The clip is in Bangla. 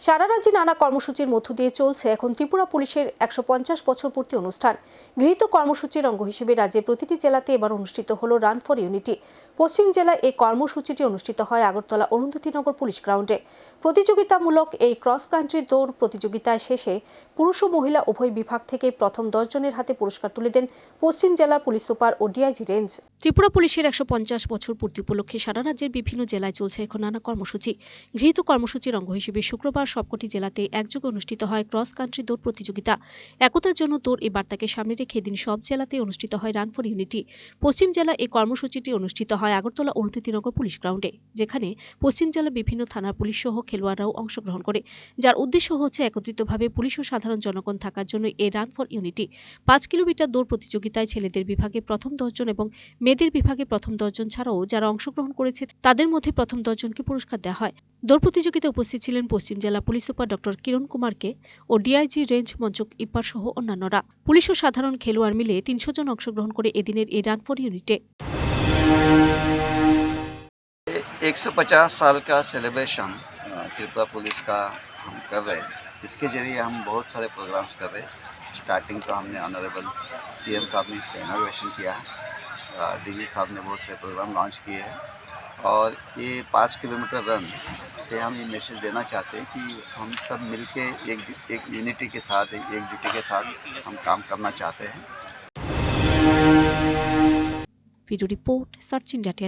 সারা রাজ্যে নানা কর্মসূচির মধ্য দিয়ে চলছে এখন ত্রিপুরা পুলিশের একশো পঞ্চাশ বছর পূর্তি অনুষ্ঠান। গৃহীত কর্মসূচির অঙ্গ হিসেবে রাজ্যের প্রতিটি জেলাতে এবার অনুষ্ঠিত হল রান ফর ইউনিটি পশ্চিম জেলায় এই কর্মসূচিটি অনুষ্ঠিত হয় আগরতলা অরুন্ধতিনগর পুলিশ গ্রাউন্ডে। প্রতিযোগিতামূলক এই ক্রস কান্ট্রি দৌড় প্রতিযোগিতায় শেষে পুরুষ ও মহিলা উভয় বিভাগ থেকে প্রথম দশ জনের হাতে পুরস্কার তুলে দেন পশ্চিম জেলার পুলিশ সুপার ও ডিআইজি রেঞ্জ। ত্রিপুরা পুলিশের একশো পঞ্চাশ বছর পূর্তি উপলক্ষে সারা রাজ্যের বিভিন্ন জেলায় চলছে এখন নানা কর্মসূচি। গৃহীত কর্মসূচির অঙ্গ হিসেবে শুক্রবার সবকটি জেলাতে একযোগে অনুষ্ঠিত হয় ক্রস কান্ট্রি দৌড় প্রতিযোগিতা। একতার জন্য দৌড় এই বার্তাকে সামনে রেখে দিন সব জেলাতে অনুষ্ঠিত হয় রান ফর ইউনিটি। পশ্চিম জেলা এই কর্মসূচিটি অনুষ্ঠিত হয় আগরতলা অরুন্ধতিনগর পুলিশ গ্রাউন্ডে যেখানে পশ্চিম জেলার বিভিন্ন থানার পুলিশ সহ খেলোয়াড়রাও অংশগ্রহণ করে যার উদ্দেশ্য হচ্ছে একত্রিতভাবে পুলিশ ও সাধারণ জনগণ থাকার জন্য এই রান ফর ইউনিটি পাঁচ কিলোমিটার দৌড় প্রতিযোগিতায় ছেলেদের বিভাগে প্রথম দশজন এবং মেয়েদের বিভাগে প্রথম দশজন ছাড়াও যারা অংশগ্রহণ করেছে তাদের মধ্যে প্রথম দশজনকে পুরস্কার দেওয়া হয় দৌড় প্রতিযোগিতায় উপস্থিত ছিলেন পশ্চিম জেলা পুলিশ সুপার ডক্টর কিরণ কুমারকে ও ডিআইজি রেঞ্জ মঞ্চক ইপার সহ অন্যান্যরা পুলিশ ও সাধারণ খেলোয়াড় মিলে তিনশো জন অংশগ্রহণ করে এদিনের এই রান ফর ইউনিটে एक सौ पचास साल का सेलिब्रेशन त्रिपुरा पुलिस का हम कर रहे हैं। इसके ज़रिए हम बहुत सारे प्रोग्राम्स कर रहे हैं। स्टार्टिंग तो हमने ऑनरेबल सीएम साहब ने इसका इनोग्रेशन किया है। डीजी साहब ने बहुत सारे प्रोग्राम लॉन्च किए हैं। और ये पाँच किलोमीटर रन से हम ये मैसेज देना चाहते हैं कि हम सब मिलके एक एक यूनिटी के साथ एकजुटी के साथ हम काम करना चाहते हैं। Video report search India T